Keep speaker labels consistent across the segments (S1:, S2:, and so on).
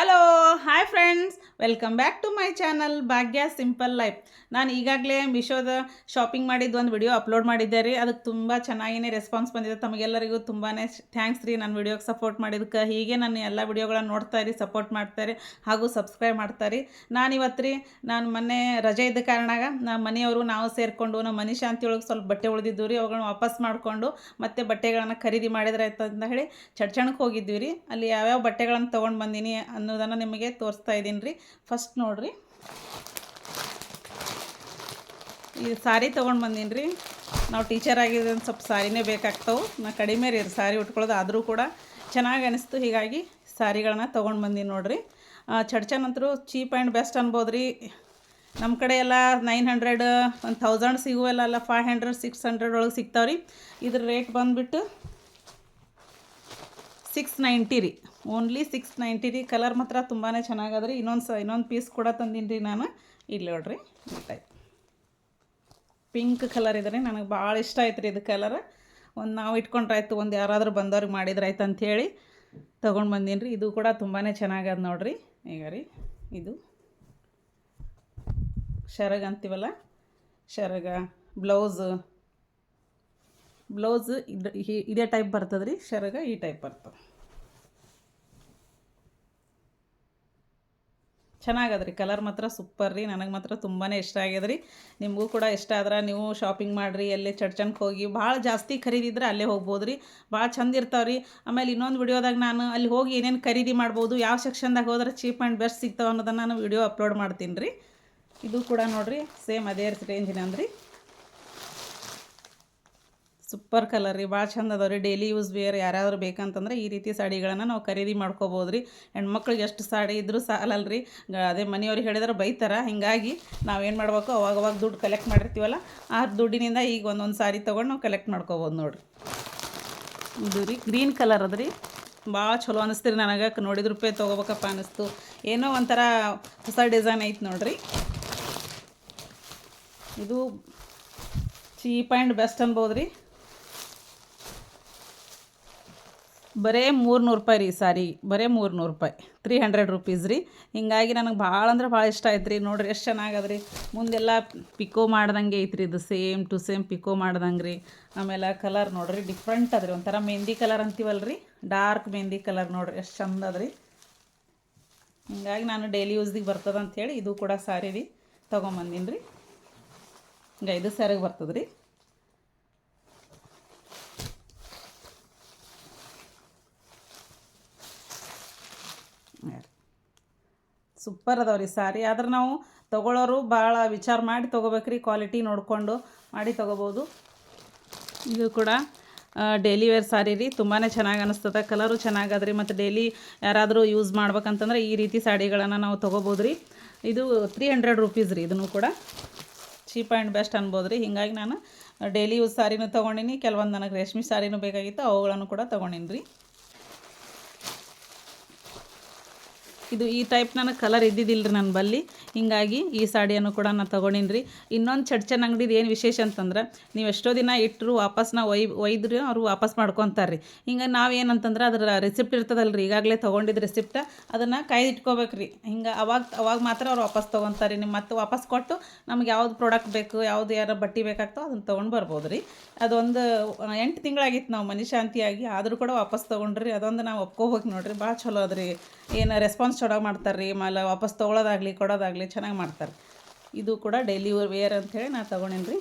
S1: Hello. Welcome back to my channel Bhagya simple life ನಾನು ಈಗಾಗಲೇ ಮಿಶೋದ shopping ಮಾಡಿದ್ದು ಒಂದು ವಿಡಿಯೋ ಅಪ್ಲೋಡ್ ಮಾಡಿದ್ದೆ ರೀ. ಅದಕ್ಕೆ ತುಂಬ ಚೆನ್ನಾಗಿನೇ ರೆಸ್ಪಾನ್ಸ್ ಬಂದಿದೆ. ತಮಗೆಲ್ಲರಿಗೂ ತುಂಬಾ ಥ್ಯಾಂಕ್ಸ್ ರೀ ನನ್ನ ವಿಡಿಯೋಗೆ ಸಪೋರ್ಟ್ ಮಾಡಿದ್ದಕ್ಕೆ ಹೀಗೆ ನನ್ನ ಎಲ್ಲ ವಿಡಿಯೋಗಳನ್ನು ನೋಡ್ತಾ ಇರಿ ಸಪೋರ್ಟ್ ಮಾಡ್ತಾರೆ ಹಾಗೂ ಸಬ್ಸ್ಕ್ರೈಬ್ ಮಾಡ್ತಾರೆ ನಾನು ಇವತ್ತು ರೀ, ನಾನು ಮೊನ್ನೆ ರಜೆ ಇದ್ದ ಕಾರಣಾಗ ನಮ್ಮ ಮನೆಯವರು, ನಾವು ಸೇರಿಕೊಂಡು ನಮ್ಮ ಮನೆ ಶಾಂತಿ ಒಳಗೆ ಸ್ವಲ್ಪ ಬಟ್ಟೆ ಉಳಿದಿದ್ದು ರೀ. ಅವುಗಳನ್ನ ವಾಪಸ್ ಮಾಡಿಕೊಂಡು ಮತ್ತೆ ಬಟ್ಟೆಗಳನ್ನು ಖರೀದಿ ಮಾಡಿದ್ರೆ ಆಯ್ತು ಅಂತ ಹೇಳಿ ಚಡ್ಚಣಕ್ಕೆ ಹೋಗಿದ್ವಿ ರೀ. ಅಲ್ಲಿ ಯಾವ್ಯಾವ ಬಟ್ಟೆಗಳನ್ನು ತೊಗೊಂಡು ಬಂದೀನಿ ಅನ್ನೋದನ್ನು ನಿಮಗೆ ತೋರಿಸ್ತಾ ಇದ್ದೀನಿ ರೀ. ಫಸ್ಟ್ ನೋಡಿರಿ. ಈ ಸಾರಿ ತೊಗೊಂಡು ಬಂದೀನಿ ರೀ ನಾವು ಟೀಚರ್ ಆಗಿದ್ರೆ ಸ್ವಲ್ಪ ಸಾರಿನೇ ಬೇಕಾಗ್ತವೆ. ನಾ ಕಡಿಮೆ ರೀ ಸಾರಿ ಉಟ್ಕೊಳ್ಳೋದು, ಆದರೂ ಕೂಡ ಚೆನ್ನಾಗಿ ಅನಿಸ್ತು. ಹೀಗಾಗಿ ಸಾರಿಗಳನ್ನ ತೊಗೊಂಡು ಬಂದೀನಿ ನೋಡಿರಿ. ಚಡ್ಚನ್ ಅಂತರೂ ಚೀಪ್ ಆ್ಯಂಡ್ ಬೆಸ್ಟ್ ಅನ್ಬೋದು ರೀ ನಮ್ಮ ಕಡೆ ಎಲ್ಲ ನೈನ್ ಹಂಡ್ರೆಡ್ ಒಂದು ಥೌಸಂಡ್ ಸಿಗುವಲ್ಲ, ಅಲ್ಲ ಫೈವ್ ಹಂಡ್ರೆಡ್ ಸಿಕ್ಸ್ ಹಂಡ್ರೆಡ್ ಒಳಗೆ ಸಿಗ್ತಾವೆ ರೀ ಇದ್ರ ರೇಟ್ ಬಂದುಬಿಟ್ಟು ಸಿಕ್ಸ್ ನೈಂಟಿ ರೀ. ಓನ್ಲಿ ಸಿಕ್ಸ್ ನೈಂಟಿ ರೀ. ಕಲರ್ ಮಾತ್ರ ತುಂಬಾ ಚೆನ್ನಾಗಿದೆ ರೀ ಇನ್ನೊಂದು ಸ ಇನ್ನೊಂದು ಪೀಸ್ ಕೂಡ ತಂದೀನಿ ರೀ ನಾನು. ಇಲ್ಲಿ ನೋಡ್ರಿ ಗೊತ್ತಾಯ್ತು ಪಿಂಕ್ ಕಲರ್ ಇದೆ ರೀ ನನಗೆ ಭಾಳ ಇಷ್ಟ ಆಯ್ತು ರೀ ಇದು ಕಲರ್ ಒಂದು ನಾವು ಇಟ್ಕೊಂಡ್ರೆ ಆಯಿತು ಒಂದು ಯಾರಾದರೂ ಬಂದವ್ರಿಗೆ ಮಾಡಿದ್ರಾಯ್ತು ಅಂಥೇಳಿ ತೊಗೊಂಡು ಬಂದೀನಿ ರೀ ಇದು ಕೂಡ ತುಂಬಾ ಚೆನ್ನಾಗದ ನೋಡ್ರಿ. ಈಗ ರೀ, ಇದು. ಶರಗ ಅಂತೀವಲ್ಲ? ಶರಗ ಬ್ಲೌಸ್ ಬ್ಲೌಸ್ ಇದು ಟೈಪ್ ಬರ್ತದೆ ರೀ ಶರಗ ಈ ಟೈಪ್ ಬರ್ತದೆ. ರೀ ಕಲರ್ ಮಾತ್ರ ಸೂಪರ್ ರೀ ನನಗೆ ಮಾತ್ರ ತುಂಬಾ ಇಷ್ಟ ಆಗ್ಯದ ರೀ ನಿಮಗೂ ಕೂಡ ಇಷ್ಟ ಆದ್ರೆ ನೀವು ಶಾಪಿಂಗ್ ಮಾಡಿರಿ ಎಲ್ಲೇ ಚಡ್ಚನ್ಗೆ ಹೋಗಿ, ಭಾಳ ಜಾಸ್ತಿ ಖರೀದಿದ್ರೆ ಅಲ್ಲೇ ಹೋಗ್ಬೋದು ರೀ ಭಾಳ ಚಂದ ಇರ್ತಾವೆ ರೀ ಆಮೇಲೆ ಇನ್ನೊಂದು ವಿಡಿಯೋದಾಗ ನಾನು ಅಲ್ಲಿ ಹೋಗಿ ಏನೇನು ಖರೀದಿ ಮಾಡ್ಬೋದು, ಯಾವ ಸೆಕ್ಷನ್ದಾಗ ಹೋದ್ರೆ ಚೀಪ್ ಆ್ಯಂಡ್ ಬೆಸ್ಟ್ ಸಿಗ್ತಾವೆ ಅನ್ನೋದನ್ನು ನಾನು ವಿಡಿಯೋ ಅಪ್ಲೋಡ್ ಮಾಡ್ತೀನಿ ರೀ ಇದು ಕೂಡ ನೋಡಿರಿ ಸೇಮ್ ಅದೇ ರೇಂಜಿನ ಅಂದ್ರಿ ಸೂಪರ್ ಕಲರ್ ರೀ, ಭಾಳ ಚಂದ ಅದಾವೆ ರೀ. ಡೈಲಿ ಯೂಸ್ ವೇರ್ ಯಾರಾದರೂ ಬೇಕಂತಂದ್ರೆ ಈ ರೀತಿ ಸಾಡಿಗಳನ್ನು ನಾವು ಖರೀದಿ ಮಾಡ್ಕೋಬೋದು ರೀ ಹೆಣ್ಮಕ್ಳಿಗೆ ಎಷ್ಟು ಸಾಡಿ ಇದ್ರೂ ಸಾಲಲ್ಲ ರೀ ಅದೇ ಮನೆಯವ್ರಿಗೆ ಹೇಳಿದ್ರೆ ಬೈತಾರೆ. ಹೀಗಾಗಿ ನಾವೇನು ಮಾಡ್ಬೇಕು ಅವಾಗ ಅವಾಗ ದುಡ್ಡು ಕಲೆಕ್ಟ್ ಮಾಡಿರ್ತೀವಲ್ಲ, ಆ ದುಡ್ಡಿನಿಂದ ಈಗ ಒಂದೊಂದು ಸಾರಿ ತೊಗೊಂಡು ನಾವು ಕಲೆಕ್ಟ್ ಮಾಡ್ಕೋಬೋದು ನೋಡಿರಿ. ಇದು ರೀ ಗ್ರೀನ್ ಕಲರ್ ಅದ ರೀ. ಭಾಳ ಚಲೋ ಅನಿಸ್ತೀರಿ ನನಗೆ. ನೋಡಿದ ರೂಪಾಯಿ ತೊಗೋಬೇಕಪ್ಪ ಅನ್ನಿಸ್ತು ಏನೋ ಒಂಥರ ಹೊಸ ಡಿಸೈನ್ ಐತೆ ನೋಡಿರಿ. ಇದು ಚೀಪ್ ಆ್ಯಂಡ್ ಬೆಸ್ಟ್ ಅನ್ಬೋದು ರೀ ಬರೇ ಮೂರ್ನೂರು ರೂಪಾಯಿ ರೀ ಸಾರಿ. ಬರೇ ಮೂರ್ನೂರು ರೂಪಾಯಿ. ತ್ರೀ ಹಂಡ್ರೆಡ್ ರುಪೀಸ್ ರೀ. ಹಿಂಗಾಗಿ ನನಗೆ ಭಾಳ ಅಂದ್ರೆ ಭಾಳ ಇಷ್ಟ ಆಯ್ತು ರೀ ನೋಡಿರಿ ಎಷ್ಟು ಚೆನ್ನಾಗದ ರೀ ಮುಂದೆಲ್ಲ ಪಿಕೋ ಮಾಡ್ದಂಗೆ ಐತ್ರಿ ಇದು ಸೇಮ್ ಟು ಸೇಮ್ ಪಿಕೋ ಮಾಡ್ದಂಗೆ ರೀ ಆಮೇಲೆ ಕಲರ್ ನೋಡಿರಿ ಡಿಫ್ರೆಂಟ್ ಅದ್ರಿ. ರೀ ಒಂಥರ ಮೆಹಂದಿ ಕಲರ್ ಅಂತೀವಲ್ಲ ರೀ ಡಾರ್ಕ್ ಮೆಹಂದಿ ಕಲರ್ ನೋಡಿರಿ ಎಷ್ಟು ಚಂದ ಅದ ರೀ ಹಿಂಗಾಗಿ ನಾನು ಡೈಲಿ ಯೂಸ್ದಿಗೆ ಬರ್ತದೆ ಹೇಳಿ ಇದು ಕೂಡ ಸಾರಿ ರೀ ತೊಗೊಂಬಂದಿನಿ ರೀ ಹಿಂಗೆ ಇದು ಸ್ಯಾರಿಗೆ ಬರ್ತದೆ ರೀ ಸೂಪರ್ ಅದಾವೆ ರೀ ಸಾರಿ. ಆದ್ರೆ ನಾವು ತೊಗೊಳೋರು ಭಾಳ ವಿಚಾರ ಮಾಡಿ ತೊಗೋಬೇಕ್ರಿ ಕ್ವಾಲಿಟಿ ನೋಡಿಕೊಂಡು ಮಾಡಿ ತೊಗೋಬೋದು. ಇದು ಕೂಡ ಡೈಲಿ ವೇರ್ ಸಾರಿ ರೀ. ತುಂಬಾ ಚೆನ್ನಾಗಿ ಅನಿಸ್ತದೆ ಕಲರು ಚೆನ್ನಾಗದ್ರಿ. ಮತ್ತು ಡೈಲಿ ಯಾರಾದರೂ ಯೂಸ್ ಮಾಡ್ಬೇಕಂತಂದ್ರೆ ಈ ರೀತಿ ಸಾಡಿಗಳನ್ನು ನಾವು ತೊಗೋಬೋದು ರೀ ಇದು ತ್ರೀ ಹಂಡ್ರೆಡ್ ರುಪೀಸ್ ರೀ ಇದನ್ನು ಕೂಡ. ಚೀಪ್ ಆ್ಯಂಡ್ ಬೆಸ್ಟ್ ಅನ್ಬೋದು ರೀ ಹಿಂಗಾಗಿ ನಾನು ಡೈಲಿ ಯೂಸ್ ಸಾರಿನೂ ತೊಗೊಂಡಿನಿ, ಕೆಲವೊಂದು ನನಗೆ ರೇಷ್ಮೆ ಸಾರಿನೂ ಬೇಕಾಗಿತ್ತು, ಅವುಗಳನ್ನು ಕೂಡ ತೊಗೊಂಡಿನಿ ರೀ ಇದು ಈ ಟೈಪ್ ನನಗೆ ಕಲರ್ ಇದ್ದಿದ್ದಿಲ್ಲ ರೀ ನನ್ನ ಬಲ್ಲಿ. ಹಿಂಗಾಗಿ ಈ ಸಾಡಿಯನ್ನು ಕೂಡ ನಾನು ತೊಗೊಂಡಿನಿ ರೀ ಇನ್ನೊಂದು ಚಡ್ಚನ್ ಅಂಗಡಿದು ಏನು ವಿಶೇಷ ಅಂತಂದ್ರೆ, ನೀವು ಎಷ್ಟೋ ದಿನ ಇಟ್ಟರು ವಾಪಸ್ ನಾವು ಒಯ್, ಒಯ್ದ್ರಿ, ಅವರು ವಾಪಸ್ ಮಾಡ್ಕೊತಾರೆ ರೀ ಹಿಂಗೆ ನಾವೇನಂತಂದ್ರೆ ಅದರ ರೆಸಿಪ್ಟ್ ಇರ್ತದಲ್ಲ ರೀ ಈಗಾಗಲೇ ತೊಗೊಂಡಿದ್ದ ರೆಸಿಪ್ಟ ಅದನ್ನು ಕಾಯ್ದು ಇಟ್ಕೋಬೇಕು ರೀ ಹಿಂಗೆ ಅವಾಗ ಅವಾಗ ಮಾತ್ರ ಅವ್ರು ವಾಪಸ್ ತೊಗೊತಾರೆ ನಿಮ್ಮ ಮತ್ತೆ ವಾಪಸ್ ಕೊಟ್ಟು ನಮ್ಗೆ ಯಾವ್ದು ಪ್ರಾಡಕ್ಟ್ ಬೇಕು, ಯಾವ್ದು ಯಾರು ಬಟ್ಟೆ ಬೇಕಾಗ್ತೋ ಅದನ್ನು ತೊಗೊಂಡು ಬರ್ಬೋದು ರೀ ಅದೊಂದು ಎಂಟು ತಿಂಗಳಾಗಿತ್ತು ನಾವು ಮನಿಶಾಂತಿಯಾಗಿ ಆದರೂ ಕೂಡ ವಾಪಸ್ ತೊಗೊಂಡ್ರಿ. ಅದೊಂದು ನಾವು ಒಪ್ಕೋಬೇಕು ನೋಡ್ರಿ. ಭಾಳ ಚಲೋ ಅದ್ರಿ. ಏನು ರೆಸ್ಪಾನ್ಸ್ ಚೆನ್ನಾಗಿ ಮಾಡ್ತಾರೆ ರೀ ಆಮೇಲೆ ವಾಪಸ್ ತೊಗೊಳೋದಾಗಲಿ, ಕೊಡೋದಾಗಲಿ ಚೆನ್ನಾಗಿ ಮಾಡ್ತಾರೆ. ಇದು ಕೂಡ ಡೈಲಿ ವೇರ್ ಅಂಥೇಳಿ ನಾನು ತೊಗೊಂಡೇನಿ ರೀ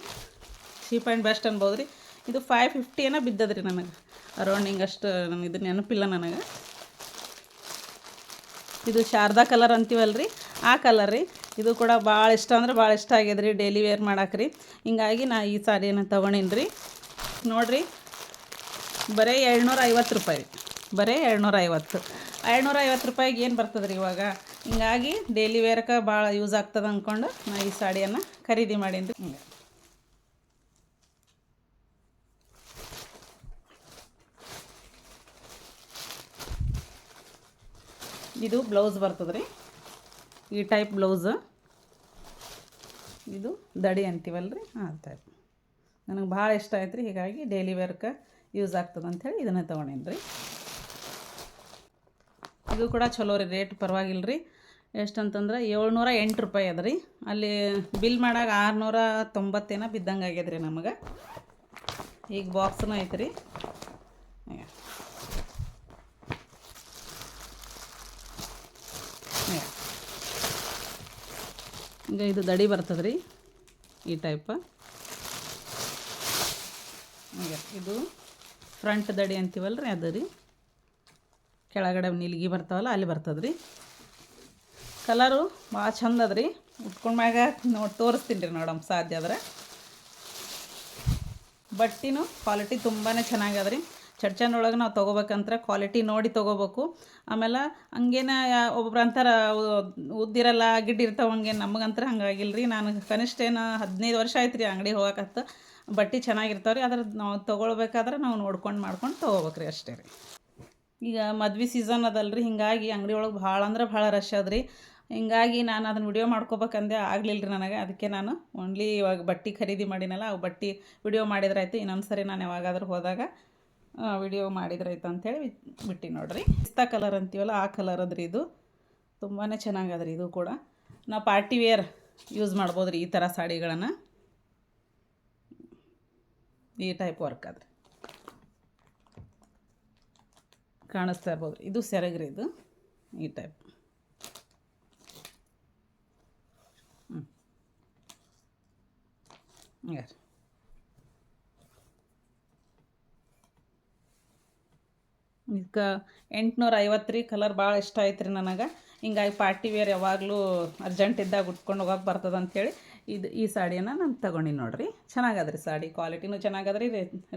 S1: ಚೀಪ್ ಆ್ಯಂಡ್ ಬೆಸ್ಟ್ ಅನ್ಬೋದು ರೀ ಇದು ಫೈವ್ ಫಿಫ್ಟಿ ಏನೋ ಬಿದ್ದದ ರೀ ನನಗೆ. ಅರೌಂಡ್ ಹಿಂಗೆ ಅಷ್ಟು ನನಗೆ ಇದು ನೆನಪಿಲ್ಲ ನನಗೆ. ಇದು ಶಾರದಾ ಕಲರ್ ಅಂತೀವಲ್ಲ ರೀ ಆ ಕಲರ್ ರೀ. ಇದು ಕೂಡ ಭಾಳ ಇಷ್ಟ ಅಂದ್ರೆ ಭಾಳ ಇಷ್ಟ ಆಗ್ಯದ ರೀ ಡೈಲಿ ವೇರ್ ಮಾಡಾಕ್ರಿ. ಹಿಂಗಾಗಿ ನಾ ಈ ಸಾರಿಯನ್ನು ತೊಗೊಂಡೀನಿ ರೀ ನೋಡಿರಿ. ಬರೀ ನೂರ ಐವತ್ತು ರೂಪಾಯಿ ಬರೀ ಏಳ್ನೂರ ಐವತ್ತು ಏಳ್ನೂರ ಐವತ್ತು ರೂಪಾಯಿಗೆ ಏನು ಬರ್ತದೆ ರೀ ಇವಾಗ? ಹಿಂಗಾಗಿ ಡೈಲಿ ವೇರ್ಗೆ ಭಾಳ ಯೂಸ್ ಆಗ್ತದೆ ಅಂದ್ಕೊಂಡು ನಾ ಈ ಸಾಡಿಯನ್ನು ಖರೀದಿ ಮಾಡೀನಿ ರೀ ಹಿಂಗೆ. ಇದು ಬ್ಲೌಸ್ ಬರ್ತದೆ ರೀ ಈ ಟೈಪ್ ಬ್ಲೌಸ್ ಇದು ದಡಿ ಅಂತೀವಲ್ಲ ರೀ ಆ ಟೈಪ್ ನನಗೆ ಭಾಳ ಇಷ್ಟ ಆಯ್ತು ರೀ ಹೀಗಾಗಿ ಡೈಲಿ ವೇರ್ಕ ಯೂಸ್ ಆಗ್ತದೆ ಅಂಥೇಳಿ ಇದನ್ನು ತೊಗೊಂಡೇನಿ ರೀ ಇದು ಕೂಡ ಚಲೋ ರೀ, ರೇಟ್ ಪರವಾಗಿಲ್ಲ ರೀ ಎಷ್ಟಂತಂದ್ರೆ ಏಳ್ನೂರ ಎಂಟು ರೂಪಾಯಿ ಅದ ರೀ. ಅಲ್ಲಿ ಬಿಲ್ ಮಾಡಾಗ ಆರುನೂರ ತೊಂಬತ್ತೇನ ಬಿದ್ದಂಗೆ ಆಗ್ಯದ ರೀ ನಮಗೆ. ಈಗ ಬಾಕ್ಸ್ನೂ ರೀ ಈಗ ಇದು ದಡಿ ಬರ್ತದೆ ರೀ, ಈ ಟೈಪ್ ಇದು ಫ್ರಂಟ್ ದಡಿ ಅಂತೀವಲ್ಲ ರೀ ಅದು ರೀ. ಕೆಳಗಡೆ ನಿಲ್ಗಿ ಬರ್ತಾವಲ್ಲ, ಅಲ್ಲಿ ಬರ್ತದೆ ರೀ ಕಲರು ಭಾಳ ಚಂದ ಅದ ರೀ ಉಟ್ಕೊಂಡ್ಮ್ಯಾಗ ನೋಡಿ ತೋರಿಸ್ತೀನಿ ರೀ ನೋಡಮ್, ಸಾಧ್ಯ ಆದ್ರೆ. ಬಟ್ಟಿನೂ ಕ್ವಾಲಿಟಿ ತುಂಬಾ ಚೆನ್ನಾಗದ ರೀ ನಾವು ತೊಗೋಬೇಕಂದ್ರೆ ಕ್ವಾಲಿಟಿ ನೋಡಿ ತೊಗೋಬೇಕು. ಆಮೇಲೆ ಹಂಗೇನ ಒಬ್ಬೊಬ್ರು ಅಂತಾರೆ ಉದ್ದಿರಲ್ಲ ಗಿಡ್ಡಿರ್ತಾವ ಹಂಗೆ, ನಮಗಂತ್ರ ಹಂಗಾಗಿಲ್ಲ ರೀ ನಾನು ಕನಿಷ್ಠ ಏನು ಹದಿನೈದು ವರ್ಷ ಆಯ್ತು ರೀ ಅಂಗಡಿ ಹೋಗಕತ್ತ. ಬಟ್ಟೆ ಚೆನ್ನಾಗಿರ್ತಾವೆ ರೀ ಅದ್ರ ನಾವು ತೊಗೊಳ್ಬೇಕಾದ್ರೆ ನಾವು ನೋಡ್ಕೊಂಡು ಮಾಡ್ಕೊಂಡು ತೊಗೋಬೇಕು ರೀ ಅಷ್ಟೇ ರೀ. ಈಗ ಮದ್ವೆ ಸೀಸನ್ ಅದಲ್ರಿ, ಹಿಂಗಾಗಿ ಅಂಗಡಿ ಒಳಗೆ ಭಾಳ ಅಂದ್ರೆ ಭಾಳ ರಶ್ ಅದ ರೀ ಹಿಂಗಾಗಿ ನಾನು ಅದನ್ನು ವಿಡಿಯೋ ಮಾಡ್ಕೋಬೇಕಂದೆ ಆಗಲಿಲ್ಲ ರೀ ನನಗೆ, ಅದಕ್ಕೆ ನಾನು ಓನ್ಲಿ ಇವಾಗ ಬಟ್ಟೆ ಖರೀದಿ ಮಾಡಿನಲ್ಲ, ಅವು ಬಟ್ಟೆ ವಿಡಿಯೋ ಮಾಡಿದ್ರಾಯ್ತು ಇನ್ನೊಂದು ಸರಿ ನಾನು ಯಾವಾಗಾದ್ರೂ ಹೋದಾಗ ವಿಡಿಯೋ ಮಾಡಿದ್ರಾಯ್ತು ಅಂಥೇಳಿ ಬಿಟ್ಟು ನೋಡ್ರಿ. ಪಿಸ್ತಾ ಕಲರ್ ಅಂತೀವಲ್ಲ, ಆ ಕಲರ್ ಅದ್ರಿ ಇದು. ತುಂಬಾ ಚೆನ್ನಾಗದ್ರಿ ಇದು ಕೂಡ. ನಾವು ಪಾರ್ಟಿ ವೇರ್ ಯೂಸ್ ಮಾಡ್ಬೋದು ರೀ ಈ ಥರ ಸಾಡಿಗಳನ್ನು. ಈ ಟೈಪ್ ವರ್ಕ್ ಅದ್ರಿ ಕಾಣಿಸ್ತಾ ಇರ್ಬೋದು. ಇದು ಸೆರಗ್ರಿ ಇದು. ಈ ಟೈಪ್ ಹ್ಞೂ ಇದಕ್ಕೆ ಎಂಟುನೂರ ಐವತ್ತು ರೀ ಕಲರ್ ಭಾಳ ಇಷ್ಟ ಆಯ್ತು ರೀ ನನಗೆ. ಹಿಂಗಾಗಿ ಪಾರ್ಟಿ ವೇರ್ ಯಾವಾಗಲೂ ಅರ್ಜೆಂಟ್ ಇದ್ದಾಗ ಉಟ್ಕೊಂಡು ಹೋಗೋಕೆ ಬರ್ತದೆ ಅಂಥೇಳಿ ಇದು, ಈ ಸಾಡಿಯನ್ನು ನಾನು ತೊಗೊಂಡಿನಿ ನೋಡ್ರಿ. ಚೆನ್ನಾಗದ್ರಿ ಸಾಡಿ. ಕ್ವಾಲಿಟಿನೂ ಚೆನ್ನಾಗದ್ರಿ.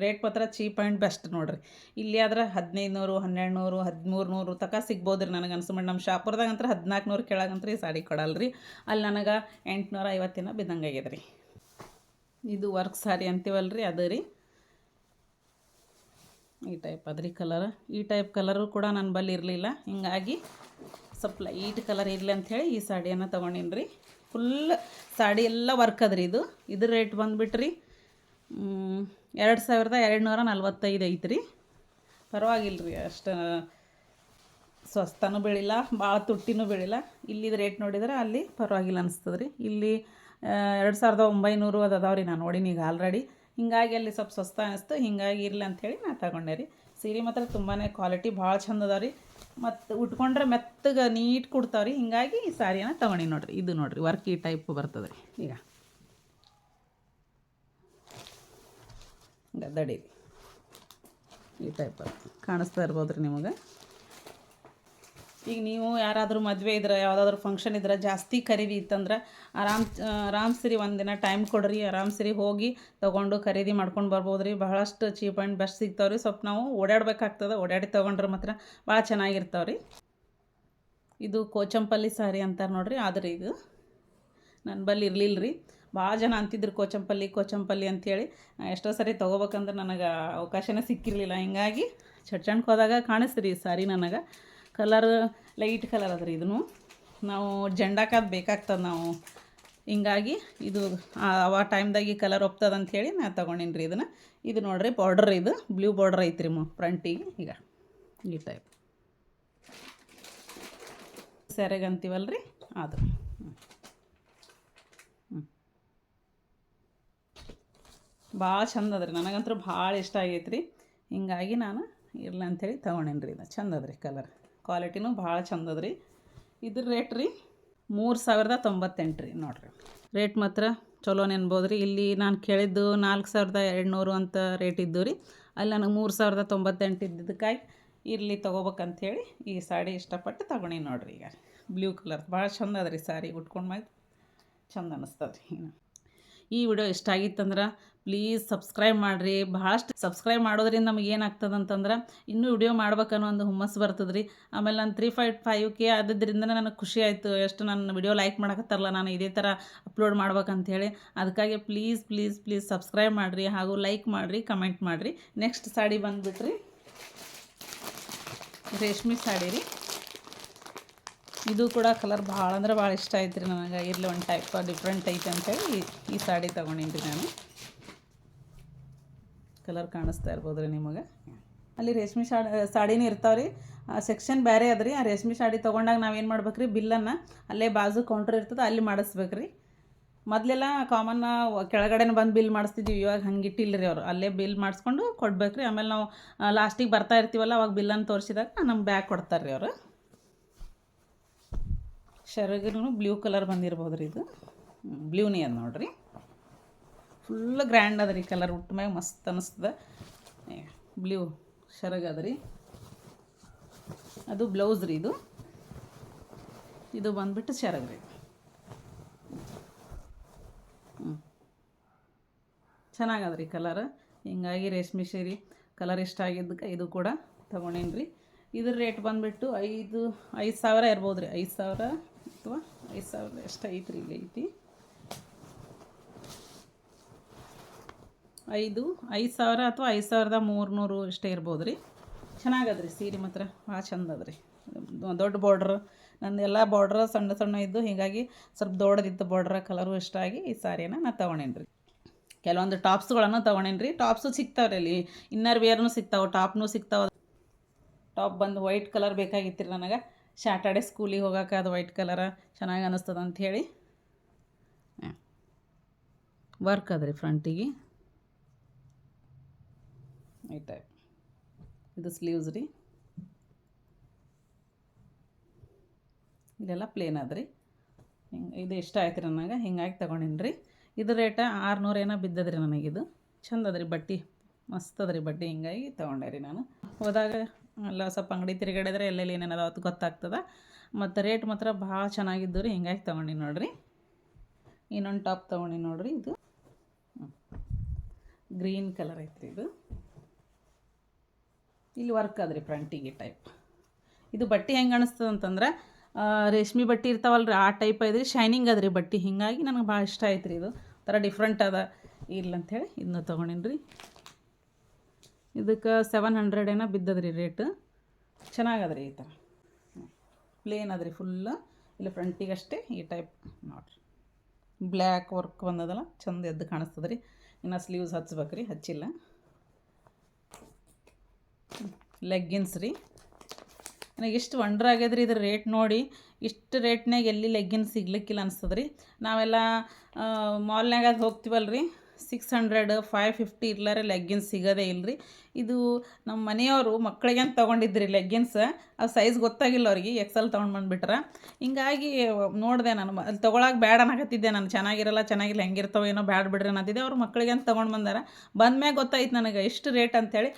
S1: ರೇಟ್ ಪತ್ರ ಚೀಪ್ ಆ್ಯಂಡ್ ಬೆಸ್ಟ್ ನೋಡ್ರಿ. ಇಲ್ಲಿ ಆದ್ರೆ ಹದಿನೈದು ನೂರು ಹನ್ನೆರಡು ನೂರು ಹದಿಮೂರು ನೂರು ತನಕ ಸಿಗ್ಬೋದು ರೀ ನನಗೆ ಅನ್ಸ್ಬಿಟ್ಟು ನಮ್ಮ ಶಾಪುರ್ದಾಗ ಅಂತ ಹದಿನಾಲ್ಕು ನೂರು ಕೆಳಗಂತ್ರ ಈ ಸಾಡಿ ಕೊಡಲ್ಲ ರೀ ಅಲ್ಲಿ ನನಗೆ ಎಂಟುನೂರ ಐವತ್ತಿನ ಬಿದ್ದಂಗೆ ಆಗ್ಯದ ರೀ ಇದು ವರ್ಕ್ ಸಾರಿ ಅಂತೀವಲ್ಲ ರೀ ಅದು ರೀ. ಈ ಟೈಪ್ ಅದ್ರಿ ಕಲರ್. ಈ ಟೈಪ್ ಕಲರು ಕೂಡ ನನ್ನ ಬಲ್ಲಿ ಇರಲಿಲ್ಲ. ಹಿಂಗಾಗಿ ಸ್ವಲ್ಪ ಲೈಟ್ ಕಲರ್ ಇರಲಿ ಅಂಥೇಳಿ ಈ ಸಾಡಿಯನ್ನು ತೊಗೊಂಡಿನಿ ರೀ ಫುಲ್ ಸಾಡಿ ಎಲ್ಲ ವರ್ಕ್ ಅದ್ರಿ ಇದು. ಇದ್ರ ರೇಟ್ ಬಂದುಬಿಟ್ರಿ ಎರಡು ಸಾವಿರದ ಎರಡು ನೂರ ನಲ್ವತ್ತೈದು ಐತ್ರಿ. ಪರವಾಗಿಲ್ಲ ರೀ ಅಷ್ಟು ಸ್ವಸ್ತನೂ ಬೆಳಿಲ್ಲ ಭಾಳ ತುಟ್ಟಿನೂ ಬೆಳಿಲ್ಲ. ಇಲ್ಲಿದು ರೇಟ್ ನೋಡಿದ್ರೆ ಅಲ್ಲಿ ಪರವಾಗಿಲ್ಲ ಅನಿಸ್ತದೆ ರೀ ಇಲ್ಲಿ ಎರಡು ಸಾವಿರದ ಒಂಬೈನೂರು ಅದು ಅದಾವೆ ರೀ ನಾನು ನೋಡೀನಿ ಈಗ ಆಲ್ರೆಡಿ ಹಿಂಗಾಗಿ ಅಲ್ಲಿ ಸ್ವಲ್ಪ ಸ್ವಸ್ತ ಅನಿಸ್ತು, ಹಿಂಗಾಗಿ ಇರಲಿ ಅಂಥೇಳಿ ನಾನು ತಗೊಂಡೆ ರೀ. ಸೀರೆ ಮಾತ್ರ ತುಂಬಾ ಕ್ವಾಲಿಟಿ ಭಾಳ ಚಂದ ಅದಾವ ರೀ ಮತ್ತು ಉಟ್ಕೊಂಡ್ರೆ ಮೆತ್ತಗೆ ನೀಟ್ ಕೊಡ್ತಾವೆ ರೀ ಹಿಂಗಾಗಿ ಈ ಸಾರಿಯನ್ನ ತೊಗೊಂಡಿ ನೋಡ್ರಿ. ಇದು ನೋಡ್ರಿ, ವರ್ಕ್ ಈ ಟೈಪ್ ಬರ್ತದೆ. ರೀ ಈಗ. ಗದ್ದಡಿ ಈ ಟೈಪ್ ಕಾಣಿಸ್ತಾ ಇರ್ಬೋದು ರೀ ನಿಮಗೆ. ಈಗ ನೀವು ಯಾರಾದರೂ ಮದುವೆ ಇದ್ರೆ, ಯಾವುದಾದ್ರೂ ಫಂಕ್ಷನ್ ಇದ್ರೆ ಜಾಸ್ತಿ ಖರೀದಿ ಇತ್ತಂದ್ರೆ ಆರಾಮ್ ಆರಾಮ್ ಸರಿ ಒಂದಿನ ಟೈಮ್ ಕೊಡ್ರಿ, ಆರಾಮ್ ಸರಿ, ಹೋಗಿ ತೊಗೊಂಡು ಖರೀದಿ ಮಾಡ್ಕೊಂಡು ಬರ್ಬೋದು ರೀ ಬಹಳಷ್ಟು ಚೀಪ್ ಆ್ಯಂಡ್ ಬೆಸ್ಟ್ ಸಿಗ್ತಾವೆ ರೀ ಸ್ವಲ್ಪ ನಾವು ಓಡಾಡ್ಬೇಕಾಗ್ತದೆ, ಓಡಾಡಿ ತೊಗೊಂಡ್ರೆ ಮಾತ್ರ ಭಾಳ ಚೆನ್ನಾಗಿರ್ತಾವೆ ರೀ ಇದು ಕೋಚಂಪಲ್ಲಿ ಸಾರಿ ಅಂತಾರೆ ನೋಡ್ರಿ, ಆದ್ರೆ ಇದು ನನ್ನ ಬಲ್ಲಿ ಇರಲಿಲ್ಲ ರೀ ಭಾಳ ಜನ ಅಂತಿದ್ರು ಕೋಚಂಪಲ್ಲಿ ಕೋಚಂಪಲ್ಲಿ ಅಂಥೇಳಿ ಎಷ್ಟೋ ಸರಿ ತೊಗೋಬೇಕಂದ್ರೆ ನನಗೆ ಅವಕಾಶನೇ ಸಿಕ್ಕಿರಲಿಲ್ಲ. ಹಿಂಗಾಗಿ ಚಡ್ಚಣ್ಕ್ ಹೋದಾಗ ರೀ ಸಾರಿ ನನಗೆ. ಕಲರ್, ಲೈಟ್ ಕಲರ್ ಅದ ರೀ ಇದನ್ನು. ನಾವು ಜಂಡಾಕಾದ ಬೇಕಾಗ್ತದೆ ನಾವು. ಹಿಂಗಾಗಿ ಇದು, ಆ- ಟೈಮ್ದಾಗ ಕಲರ್ ಒಪ್ತದ ಅಂಥೇಳಿ ನಾ ತೊಗೊಂಡಿನಿ ರೀ ಇದನ್ನು. ಇದು ನೋಡ್ರಿ ಬಾರ್ಡ್ರ್ ಇದು ಬ್ಲೂ ಬಾರ್ಡ್ರ್ ಐತ್ರಿ ಮ ಫ್ರಂಟಿಗೆ ಈಗ, ಈ ಟೈಪ್ ಸೆರೆಗೆ ಅಂತೀವಲ್ಲ ರೀ ಅದು. ಭಾಳ ಚಂದ ಅದ ನನಗಂತೂ ಭಾಳ ಇಷ್ಟ ಆಗೈತೆ ಹಿಂಗಾಗಿ ನಾನು ಇರಲಿ ಅಂಥೇಳಿ ತೊಗೊಂಡೇನಿ ರೀ ಇದು ಚಂದ ಅದ ಕಲರ್. ಕ್ವಾಲಿಟಿನೂ ಭಾಳ ಚಂದದ ರೀ. ಇದ್ರ ರೇಟ್ ರೀ ಮೂರು ಸಾವಿರದ ತೊಂಬತ್ತೆಂಟು ರೀ ನೋಡಿರಿ. ರೇಟ್ ಮಾತ್ರ ಚಲೋ ನೆನ್ಬೋದು ರೀ. ಇಲ್ಲಿ ನಾನು ಕೇಳಿದ್ದು ನಾಲ್ಕು ಸಾವಿರದ ಎರಡುನೂರು ಅಂತ ರೇಟ್ ಇದ್ದು ರೀ. ಅಲ್ಲಿ ನನಗೆ ಮೂರು ಸಾವಿರದ ತೊಂಬತ್ತೆಂಟು ಇದ್ದಿದ್ದಕ್ಕಾಗಿ ಇರಲಿ ತೊಗೋಬೇಕಂಥೇಳಿ ಈ ಸಾಡಿ ಇಷ್ಟಪಟ್ಟು ತಗೊಂಡಿ ನೋಡಿರಿ ಈಗ. ಬ್ಲೂ ಕಲರ್ ಭಾಳ ಚಂದ ಅದ ರೀ ಸಾರಿ ಉಟ್ಕೊಂಡು ಮಾಡಿ ಚಂದ ಅನ್ನಿಸ್ತದೆ ರೀ. ಈ ವಿಡಿಯೋ ಇಷ್ಟ ಆಗಿತ್ತಂದ್ರೆ ಪ್ಲೀಸ್ ಸಬ್ಸ್ಕ್ರೈಬ್ ಮಾಡಿರಿ. ಭಾಳಷ್ಟು ಸಬ್ಸ್ಕ್ರೈಬ್ ಮಾಡೋದ್ರಿಂದ ನಮಗೆ ಏನಾಗ್ತದೆ ಅಂತಂದ್ರೆ ಇನ್ನೂ ವಿಡಿಯೋ ಮಾಡ್ಬೇಕನ್ನೋ ಒಂದು ಹುಮ್ಮಸ್ಸು ಬರ್ತದ್ರಿ. ಆಮೇಲೆ ನಾನು ತ್ರೀ ಫೈವ್ ಫೈವ್ ಕೆ ಆದ್ದರಿಂದ ನನಗೆ ಖುಷಿ ಆಯಿತು. ಎಷ್ಟು ನನ್ನ ವಿಡಿಯೋ ಲೈಕ್ ಮಾಡಕತ್ತಾರಲ್ಲ, ನಾನು ಇದೇ ಥರ ಅಪ್ಲೋಡ್ ಮಾಡ್ಬೇಕಂತೇಳಿ ಅದಕ್ಕಾಗಿ ಪ್ಲೀಸ್ ಪ್ಲೀಸ್ ಪ್ಲೀಸ್ ಸಬ್ಸ್ಕ್ರೈಬ್ ಮಾಡಿರಿ ಹಾಗೂ ಲೈಕ್ ಮಾಡಿರಿ ಕಮೆಂಟ್ ಮಾಡಿರಿ. ನೆಕ್ಸ್ಟ್ ಸಾಡಿ ಬಂದುಬಿಟ್ರಿ. ರೇಷ್ಮೆ ಸಾಡಿ ರೀ. ಇದು ಕೂಡ ಕಲರ್ ಭಾಳ ಅಂದ್ರೆ ಭಾಳ ಇಷ್ಟ ಆಯ್ತು ರೀ ನನಗೆ. ಇರಲಿ ಒಂದು ಟೈಪ್ ಡಿಫ್ರೆಂಟ್ ಐತೆ ಅಂತೇಳಿ ಈ- ಸಾಡಿ ತೊಗೊಂಡಿನಿ ನಾನು. ಕಲರ್ ಕಾಣಿಸ್ತಾ ಇರ್ಬೋದು ರೀ ನಿಮಗೆ? ಅಲ್ಲಿ ರೇಷ್ಮೆ ಶಾಡಿ ಸಾಡಿನೂ ಇರ್ತಾವೆ ರೀ ಸೆಕ್ಷನ್ ಬೇರೆ ಅದ ರೀ ಆ ರೇಷ್ಮೆ ಸಾಡಿ ತೊಗೊಂಡಾಗ ನಾವೇನು ಮಾಡ್ಬೇಕು ರೀ ಬಿಲ್ಲನ್ನು ಅಲ್ಲೇ ಬಾಜು ಕೌಂಟ್ರ್ ಇರ್ತದೆ, ಅಲ್ಲಿ ಮಾಡಿಸ್ಬೇಕ್ರಿ. ಮೊದಲೆಲ್ಲ ಕಾಮನ್ ಕೆಳಗಡೆನೇ ಬಂದು ಬಿಲ್ ಮಾಡಿಸ್ತಿದ್ವಿ. ಇವಾಗ ಹಂಗೆ ಇಟ್ಟಿಲ್ಲ ರೀ ಅವರು. ಅಲ್ಲೇ ಬಿಲ್ ಮಾಡಿಸ್ಕೊಂಡು ಕೊಡ್ಬೇಕು ರೀ ಆಮೇಲೆ ನಾವು ಲಾಸ್ಟಿಗೆ ಬರ್ತಾ ಇರ್ತೀವಲ್ಲ, ಅವಾಗ ಬಿಲ್ಲನ್ನು ತೋರಿಸಿದಾಗ ನಮ್ಗೆ ಬ್ಯಾಗ್ ಕೊಡ್ತಾರೆ ರೀ ಅವರು ಶರಗನು ಬ್ಲೂ ಕಲರ್ ಬಂದಿರ್ಬೋದು ರೀ ಇದು ಬ್ಲೂನೇ ಅದು ನೋಡ್ರಿ. ಫುಲ್ ಗ್ರ್ಯಾಂಡ್ ಅದ ರೀ ಕಲರ್ ಉಟ್ಟ ಮ್ಯಾಗ ಮಸ್ತ್ ಅನಿಸ್ತದ. ಬ್ಲೂ ಶರಗ್ ಅದ ರೀ. ಅದು ಬ್ಲೌಸ್ ರೀ ಇದು. ಇದು ಬಂದ್ಬಿಟ್ಟು ಶರಗ್ ರೀ ಹ್ಞೂ ಚೆನ್ನಾಗದ ರೀ ಕಲರ್ ಹಿಂಗಾಗಿ ರೇಷ್ಮೆ ಸೀರೆ ಕಲರ್ ಇಷ್ಟ ಆಗಿದ್ದಕ್ಕೆ ಇದು ಕೂಡ ತೊಗೊಂಡೇನಿ ರೀ. ಇದ್ರ ರೇಟ್ ಬಂದುಬಿಟ್ಟು ಐದು ಐದು ಸಾವಿರ ಇರ್ಬೋದು ರೀ. ಐದು ಸಾವಿರ ಅಥವಾ ಐದು ಸಾವಿರ ಎಷ್ಟು ಐತ್ರಿ ಇಲ್ಲಿ ಐತಿ? ಐದು ಐದು ಸಾವಿರ ಅಥವಾ ಐದು ಸಾವಿರದ ಮೂರುನೂರು ಇಷ್ಟೇ ಇರ್ಬೋದು ರೀ ಚೆನ್ನಾಗದ್ರಿ, ಸೀರೆ ಮಾತ್ರ ಭಾಳ ಚಂದ ಅದ ರೀ ದೊಡ್ಡ ಬಾರ್ಡ್ರ್ ನಂದು ಎಲ್ಲ ಬಾರ್ಡ್ರ್ ಸಣ್ಣ ಸಣ್ಣ ಇದ್ದು ಹೀಗಾಗಿ ಸ್ವಲ್ಪ ದೊಡ್ಡದಿತ್ತು ಬಾರ್ಡ್ರ್ ಕಲರು ಇಷ್ಟ ಆಗಿ ಈ ಸಾರಿಯನ್ನು ನಾನು ತೊಗೊಂಡೇನಿ ರೀ ಕೆಲವೊಂದು ಟಾಪ್ಸ್ಗಳನ್ನು ತೊಗೊಂಡೇನಿ ರೀ ಟಾಪ್ಸು ಸಿಗ್ತಾವ್ರಿ ಅಲ್ಲಿ. ಇನ್ನರ್ ವೇರ್ನು ಸಿಗ್ತಾವೆ, ಟಾಪ್ನೂ ಸಿಗ್ತಾವೆ. ಟಾಪ್ ಬಂದು ವೈಟ್ ಕಲರ್ ಬೇಕಾಗಿತ್ತು ರೀ ನನಗೆ ಸ್ಯಾಟರ್ಡೆ ಸ್ಕೂಲಿಗೆ ಹೋಗೋಕೆ ಅದು ವೈಟ್ ಕಲರ ಚೆನ್ನಾಗಿ ಅನ್ನಿಸ್ತದೆ ಅಂಥೇಳಿ ವರ್ಕ್ ಅದ್ರಿ ಫ್ರಂಟಿಗೆ ಈ ಟೈಪ್ ಇದು ಸ್ಲೀವ್ಸ್ ರೀ. ಇದೆಲ್ಲ ಪ್ಲೇನ್ ಅದ್ರಿ ಹಿಂಗೆ, ಇದು ಇಷ್ಟ ಆಯ್ತು ರೀ ನನಗೆ? ಹಿಂಗಾಗಿ ತೊಗೊಂಡಿನಿ ರೀ. ಇದು ರೇಟ ಆರುನೂರು ಏನೋ ಬಿದ್ದದ್ರಿ ನನಗಿದು ಚಂದ ಅದ್ರಿ ಬಟ್ಟೆ. ಮಸ್ತ್ ಅದ್ರಿ ಬಟ್ಟೆ. ಹಿಂಗಾಗಿ ತೊಗೊಂಡೆ ರೀ ನಾನು. ಹೋದಾಗ, ಎಲ್ಲ ಸ್ವಲ್ಪ ಅಂಗಡಿ ತಿರುಗಾಡಿದ್ರೆ ಎಲ್ಲೆಲ್ಲಿ ಏನೇನು ಅದಾವ ಅದು ಗೊತ್ತಾಗ್ತದೆ. ಮತ್ತು ರೇಟ್ ಮಾತ್ರ ಭಾಳ ಚೆನ್ನಾಗಿದ್ದು ರೀ. ಹಿಂಗಾಗಿ ತೊಗೊಂಡಿನಿ ನೋಡಿರಿ. ಇನ್ನೊಂದು ಟಾಪ್ ತೊಗೊಂಡಿನಿ ನೋಡಿರಿ ಇದು. ಗ್ರೀನ್ ಕಲರ್ ಐತ್ರಿ ಇದು. ಇಲ್ಲಿ ವರ್ಕ್ ಅದ್ರಿ ಫ್ರಂಟಿಗೆ ಟೈಪ್ ಇದು ಬಟ್ಟೆ ಹೆಂಗೆ ಅನಿಸ್ತದೆ ಅಂತಂದ್ರೆ ರೇಷ್ಮೆ ಬಟ್ಟೆ ಇರ್ತಾವಲ್ಲ ರೀ ಆ ಟೈಪ್ ಐತ್ರಿ. ಶೈನಿಂಗ್ ಅದ ರೀ ಬಟ್ಟೆ, ಹಿಂಗಾಗಿ ನನಗೆ ಭಾಳ ಇಷ್ಟ ಆಯ್ತು ರೀ ಇದು. ಥರ ಡಿಫ್ರೆಂಟ್ ಅದ. ಇಲ್ಲ ಅಂಥೇಳಿ ಇದನ್ನ ತೊಗೊಂಡಿನಿ ರೀ ಇದಕ್ಕೆ ಸೆವೆನ್ ಹಂಡ್ರೆಡ್ ಏನೋ ಬಿದ್ದದ ರೀ ರೇಟ್ ಚೆನ್ನಾಗದ ರೀ ಈ ಥರ ಪ್ಲೇನ್ ಅದ ರೀ ಫುಲ್ಲ ಇಲ್ಲಿ ಫ್ರಂಟಿಗೆ ಅಷ್ಟೇ ಈ ಟೈಪ್ ನೋಡಿರಿ. ಬ್ಲ್ಯಾಕ್ ವರ್ಕ್ ಬಂದದಲ್ಲ, ಚಂದ ಎದ್ದು ಕಾಣಿಸ್ತದೆ ರೀ ಇನ್ನು ಸ್ಲೀವ್ಸ್ ಹಚ್ಬೇಕು ರೀ ಹಚ್ಚಿಲ್ಲ. ಲೆಗ್ಗಿನ್ಸ್ ರೀ. ನನಗೆ ಇಷ್ಟು ವಂಡ್ರ್ ರೀ ಇದ್ರ ರೇಟ್ ನೋಡಿ. ಇಷ್ಟು ರೇಟ್ನಾಗ ಎಲ್ಲಿ ಲೆಗ್ಗಿನ್ಸ್ ಸಿಗ್ಲಿಕ್ಕಿಲ್ಲ ರೀ ನಾವೆಲ್ಲ ಮಾಲ್ನಾಗ ಅದು ಹೋಗ್ತೀವಲ್ಲ ರೀ ಸಿಕ್ಸ್ ಹಂಡ್ರೆಡ್, ಫೈವ್ ಫಿಫ್ಟಿ ಇರ್ಲಾರೆ ಲೆಗ್ಗಿನ್ಸ್ ಸಿಗೋದೇ ಇಲ್ಲರಿ ಇದು ನಮ್ಮ ಮನೆಯವರು ಮಕ್ಕಳಿಗೆ ಅಂತ ತೊಗೊಂಡಿದ್ರಿ ಲೆಗ್ಗಿನ್ಸ್ ಆ ಸೈಜ್ ಗೊತ್ತಾಗಿಲ್ಲ ಅವ್ರಿಗೆ ಎಕ್ಸೆಲ್ ತೊಗೊಂಡು ಬಂದುಬಿಟ್ರೆ. ಹಿಂಗಾಗಿ ನೋಡಿದೆ ನಾನು ಅಲ್ಲಿ ತೊಗೊಳಕ್ಕೆ ಬ್ಯಾಡ ಅನ್ನಕತ್ತಿದ್ದೆ ನಾನು, ಚೆನ್ನಾಗಿರಲ್ಲ, ಚೆನ್ನಾಗಿಲ್ಲ, ಹೆಂಗಿರ್ತಾವೆ ಏನೋ ಬ್ಯಾಡ ಬಿಡ್ರಿ ಅನ್ನತ್ತಿದ್ದೆ. ಅವ್ರು ಮಕ್ಕಳಿಗೆ ಅಂತ ತೊಗೊಂಡು ಬಂದಾರ. ಬಂದಮೇಲೆ ಗೊತ್ತಾಯ್ತು ನನಗೆ ಎಷ್ಟು ರೇಟ್ ಅಂತೇಳಿ.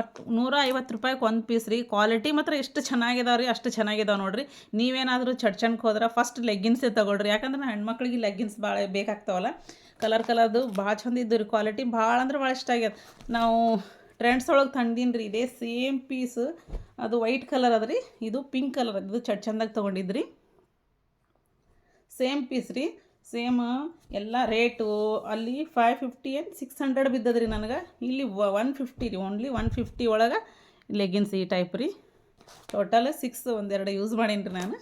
S1: ಒಟ್ಟು ನೂರ ಐವತ್ತು ರೂಪಾಯಿಗೆ ಒಂದು ಪೀಸ್ ರೀ. ಕ್ವಾಲಿಟಿ ಮಾತ್ರ ಎಷ್ಟು ಚೆನ್ನಾಗಿದಾವೆ ರೀ, ಅಷ್ಟು ಚೆನ್ನಾಗಿದಾವೆ ನೋಡಿರಿ. ನೀವೇನಾದರೂ ಚಡ್ಚಣ್ಗೆ ಹೋದ್ರೆ ಫಸ್ಟ್ ಲೆಗ್ಗಿನ್ಸೇ ತೊಗೊಳ್ರಿ. ಯಾಕಂದ್ರೆ ನಾನು ಹೆಣ್ಮಕ್ಳಿಗೆ ಲೆಗ್ಗಿನ್ಸ್ ಭಾಳ ಬೇಕಾಗ್ತಾವಲ್ಲ. ಕಲರ್ ಕಲರ್ದು ಭಾಳ ಚಂದ ಇದ್ದು ರೀ. ಕ್ವಾಲಿಟಿ ಭಾಳ ಅಂದ್ರೆ ಭಾಳ ಇಷ್ಟ ಆಗ್ಯದ. ನಾವು ಟ್ರೆಂಡ್ಸ್ ಒಳಗೆ ತಂದೀನಿ ರೀ ಇದೇ ಸೇಮ್ ಪೀಸ್ ಅದು ವೈಟ್ ಕಲರ್ ಅದ ರೀ. ಇದು ಪಿಂಕ್ ಕಲರ್ ಅದು. ಚಟ್ ಚಂದಾಗಿ ತೊಗೊಂಡಿದ್ರಿ ಸೇಮ್ ಪೀಸ್ ರೀ. ಸೇಮ್ ಎಲ್ಲ ರೇಟು ಅಲ್ಲಿ ಫೈವ್ ಫಿಫ್ಟಿ ಏನು ಸಿಕ್ಸ್ ಹಂಡ್ರೆಡ್ ಬಿದ್ದದ್ರಿ ನನಗೆ. ಇಲ್ಲಿ ಒನ್ ಫಿಫ್ಟಿ ರೀ. ಓನ್ಲಿ ಒನ್ ಫಿಫ್ಟಿ ಒಳಗೆ ಲೆಗಿನ್ಸ್ ಈ ಟೈಪ್ ರೀ. ಟೋಟಲ್ ಸಿಕ್ಸ್ ಒಂದೆರಡು ಯೂಸ್ ಮಾಡೀನಿ ರೀ ನಾನು.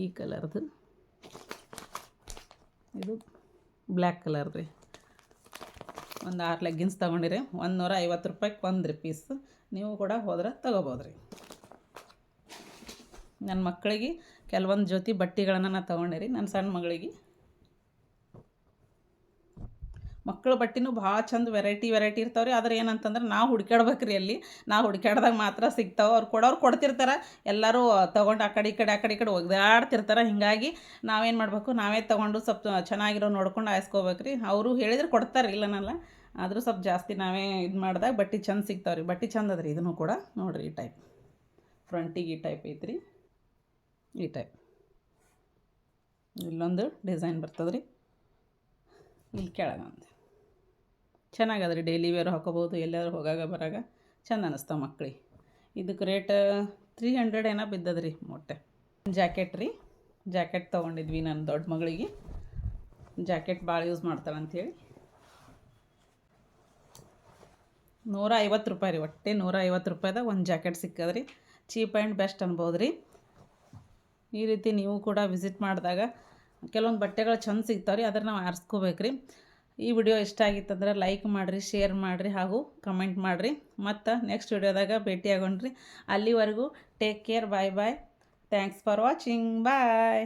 S1: ಈ ಕಲರ್ದು ಇದು ಬ್ಲ್ಯಾಕ್ ಕಲರ್ ರೀ. ಒಂದು ಆರು ಲೆಗ್ಗಿನ್ಸ್ ತೊಗೊಂಡಿರಿ. ಒಂದು ನೂರ ಐವತ್ತು ರೂಪಾಯಿಗೆ ಒಂದು ರೀ ಪೀಸ್ ನೀವು ಕೂಡ ಹೋದ್ರೆ ತೊಗೋಬೋದು ರೀ. ನನ್ನ ಮಕ್ಕಳಿಗೆ ಕೆಲವೊಂದು ಜೊತೆ ಬಟ್ಟೆಗಳನ್ನು ನಾನು ತೊಗೊಂಡೆ ನನ್ನ ಸಣ್ಣ ಮಗಳಿಗೆ ಮಕ್ಕಳ ಬಟ್ಟೆನೂ ಭಾಳ ಚಂದ ವೆರೈಟಿ ವೆರೈಟಿ ಇರ್ತಾವ್ರಿ. ಆದ್ರೆ ಏನಂತಂದ್ರೆ ನಾವು ಹುಡ್ಕ್ಯಾಡ್ಬೇಕು ರೀ ಅಲ್ಲಿ. ನಾವು ಹುಡ್ಕ್ಯಾಡ್ದಾಗ ಮಾತ್ರ ಸಿಗ್ತಾವೆ. ಅವ್ರು ಕೊಡೋರು ಕೊಡ್ತಿರ್ತಾರೆ. ಎಲ್ಲರೂ ತೊಗೊಂಡು ಆ ಕಡೆ, ಈ ಕಡೆ, ಆ ಕಡೆ, ಈ ಕಡೆ ಒಗ್ದಾಡ್ತಿರ್ತಾರೆ. ಹಿಂಗಾಗಿ ನಾವೇನು ಮಾಡಬೇಕು? ನಾವೇ ತೊಗೊಂಡು ಸ್ವಲ್ಪ ಚೆನ್ನಾಗಿರೋ ನೋಡ್ಕೊಂಡು ಆಯ್ಸ್ಕೋಬೇಕು ಅವರು ಹೇಳಿದ್ರೆ ಕೊಡ್ತಾರೆ, ಇಲ್ಲನಲ್ಲ. ಆದರೂ ಸ್ವಲ್ಪ ಜಾಸ್ತಿ ನಾವೇ ಇದು ಮಾಡಿದಾಗ ಬಟ್ಟೆ ಚಂದ ಸಿಗ್ತಾವೆ ರೀ ಬಟ್ಟೆ ಚಂದ ಅದ ರೀ ಇದನ್ನು ಕೂಡ ನೋಡಿರಿ ಈ ಟೈಪ್ ಫ್ರಂಟಿಗೆ ಈ ಟೈಪ್ ಐತ್ರಿ. ಈ ಟೈಪ್ ಇಲ್ಲೊಂದು ಡಿಸೈನ್ ಬರ್ತದೆ ರೀ ಇಲ್ಲಿ ಕೆಳಗೊಂದು. ಚೆನ್ನಾಗದ ರೀ ಡೈಲಿ ವೇರ್ ಹಾಕೋಬೋದು ಎಲ್ಲಾದ್ರೂ ಹೋಗಾಗ ಬರಾಗ ಚೆಂದ ಅನ್ನಿಸ್ತಾವೆ ಮಕ್ಳಿಗೆ ಇದಕ್ಕೆ ರೇಟ್ ತ್ರೀ ಹಂಡ್ರೆಡ್ ಏನೋ ಬಿದ್ದದ್ರಿ ಮೊಟ್ಟೆ. ಜಾಕೆಟ್ ರೀ. ಜಾಕೆಟ್ ತೊಗೊಂಡಿದ್ವಿ ನನ್ನ ದೊಡ್ಡ ಮಗಳಿಗೆ. ಜಾಕೆಟ್ ಭಾಳ ಯೂಸ್ ಮಾಡ್ತಾಳೆ ಅಂಥೇಳಿ ನೂರ ಐವತ್ತು ರೂಪಾಯಿ ರೀ ಒಟ್ಟೆ ನೂರ ಐವತ್ತು ರೂಪಾಯಿದಾಗ ಒಂದು ಜಾಕೆಟ್ ಸಿಕ್ಕದ್ರಿ. ಚೀಪ್ ಆ್ಯಂಡ್ ಬೆಸ್ಟ್ ಅನ್ಬೋದು ರೀ ಈ ರೀತಿ ನೀವು ಕೂಡ ವಿಸಿಟ್ ಮಾಡಿದಾಗ ಕೆಲವೊಂದು ಬಟ್ಟೆಗಳು ಚಂದ ಸಿಗ್ತಾವೆ ರೀ ಅದ್ರ ನಾವು ಆರಿಸ್ಕೋಬೇಕು ರೀ ಈ ವಿಡಿಯೋ ಇಷ್ಟ ಆಗಿತ್ತಂದ್ರೆ ಲೈಕ್ ಮಾಡಿರಿ ಶೇರ್ ಮಾಡಿರಿ ಹಾಗೂ ಕಮೆಂಟ್ ಮಾಡಿರಿ. ಮತ್ತು ನೆಕ್ಸ್ಟ್ ವಿಡಿಯೋದಾಗ ಭೇಟಿಯಾಗೋಣ್ರಿ. ಅಲ್ಲಿವರೆಗೂ take care bye bye thanks for watching bye